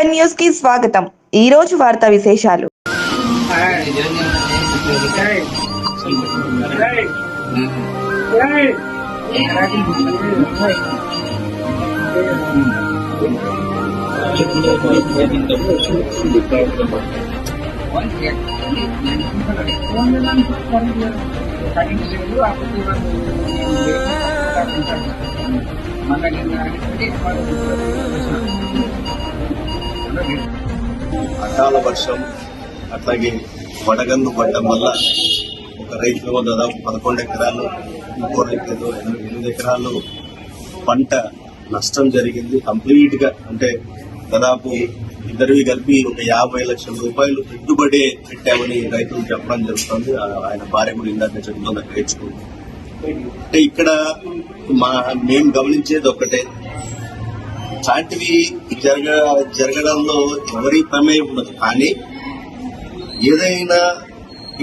Seven news కి స్వాగతం ఈ రోజు వార్తా విశేషాలు అకాల వర్షం అట్లాగే వడగందు పడడం వల్ల ఒక రైతులో దాదాపు పదకొండు ఎకరాలు ఇంకో రైతులో ఎనిమిది ఎకరాలు పంట నష్టం జరిగింది. కంప్లీట్గా అంటే దాదాపు ఇద్దరివి కలిపి ఒక యాభై లక్షల రూపాయలు పెట్టుబడి పెట్టామని రైతులు చెప్పడం జరుగుతుంది. ఆయన భార్య కూడా ఇందాక చెబుతున్న నేర్చుకుంది. అంటే ఇక్కడ మా మేము గమనించేది ఒకటే ఇట్లాంటివి జరగ జరగడంలో ఎవరి ప్రమేయం ఉండదు. కానీ ఏదైనా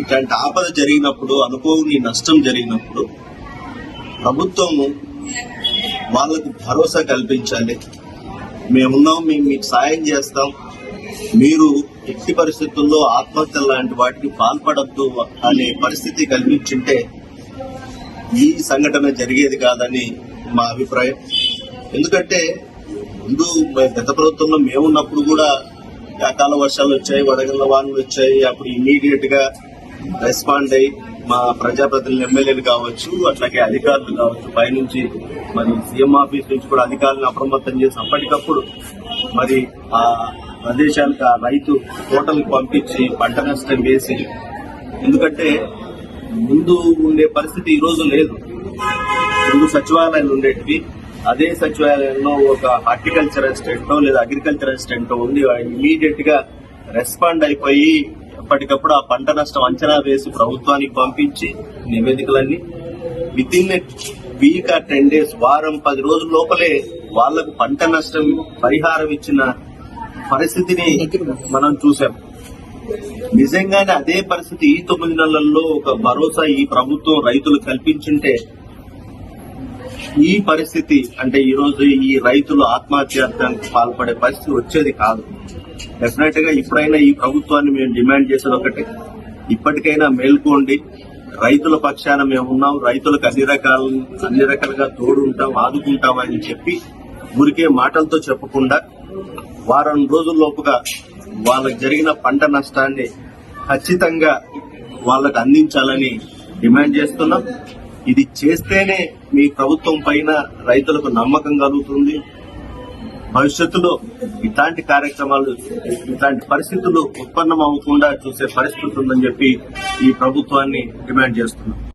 ఇట్లాంటి ఆపద జరిగినప్పుడు అనుకోని నష్టం జరిగినప్పుడు ప్రభుత్వం వాళ్ళకు భరోసా కల్పించాలి. మేమున్నాం మేము మీకు సాయం చేస్తాం. మీరు ఎట్టి పరిస్థితుల్లో ఆత్మహత్య లాంటి వాటికి పాల్పడద్దు అనే పరిస్థితి కల్పించుంటే ఈ సంఘటన జరిగేది కాదని మా అభిప్రాయం. ఎందుకంటే ముందు గత ప్రభుత్వంలో మేమున్నప్పుడు కూడా అకాల వర్షాలు వచ్చాయి వడగళ్ళ వానలు వచ్చాయి అప్పుడు ఇమీడియట్గా రెస్పాండ్ అయ్యి మా ప్రజాప్రతినిధులు ఎమ్మెల్యేలు కావచ్చు అట్లాగే అధికారులు కావచ్చు పైనుంచి మరి సీఎం ఆఫీస్ నుంచి కూడా అధికారులను అప్రమత్తం చేసి అప్పటికప్పుడు మరి ఆ ప్రదేశానికి ఆ రైతు తోటలకు పంపించి పంట నష్టం వేసి ఎందుకంటే ముందు ఉండే పరిస్థితి ఈ రోజు లేదు. ముందు సచివాలయాలు ఉండేటివి అదే సచివాలయంలో ఒక హార్టికల్చర్ అసిస్టెంటో లేదా అగ్రికల్చర్ అసిస్టెంటో ఉండి ఇమీడియట్గా రెస్పాండ్ అయిపోయి ఎప్పటికప్పుడు ఆ పంట నష్టం అంచనా వేసి ప్రభుత్వానికి పంపించి నివేదికలన్నీ. విత్ ఇన్ వీక్ ఆ టెన్ డేస్ వారం పది రోజుల లోపలే వాళ్ళకు పంట నష్టం పరిహారం ఇచ్చిన పరిస్థితిని మనం చూసాం నిజంగానే అదే పరిస్థితి ఈ తొమ్మిది నెలల్లో ఒక భరోసా ఈ ప్రభుత్వం రైతులు కల్పించుంటే ఈ పరిస్థితి అంటే ఈ రోజు ఈ రైతులు ఆత్మహత్యార్థానికి పాల్పడే పరిస్థితి వచ్చేది కాదు. డెఫినెట్గా ఇప్పుడైనా ఈ ప్రభుత్వాన్ని మేము డిమాండ్ చేసేది ఒకటి. ఇప్పటికైనా మేల్కోండి. రైతుల పక్షాన మేము ఉన్నాం. రైతులకు అన్ని రకాల అన్ని రకాలుగా తోడు ఉంటాం ఆదుకుంటాం అని చెప్పి ఊరికే మాటలతో చెప్పకుండా వారం రోజుల్లోపుగా వాళ్ళకి జరిగిన పంట నష్టాన్ని ఖచ్చితంగా వాళ్ళకు అందించాలని డిమాండ్ చేస్తున్నాం. ఇది చేస్తేనే మీ ప్రభుత్వం పైన రైతులకు నమ్మకం కలుగుతుంది. భవిష్యత్తులో ఇట్లాంటి కార్యక్రమాలు ఇట్లాంటి పరిస్థితులు ఉత్పన్నం అవ్వకుండా చూసే పరిస్థితి ఉందని చెప్పి ఈ ప్రభుత్వాన్ని డిమాండ్ చేస్తున్నాం.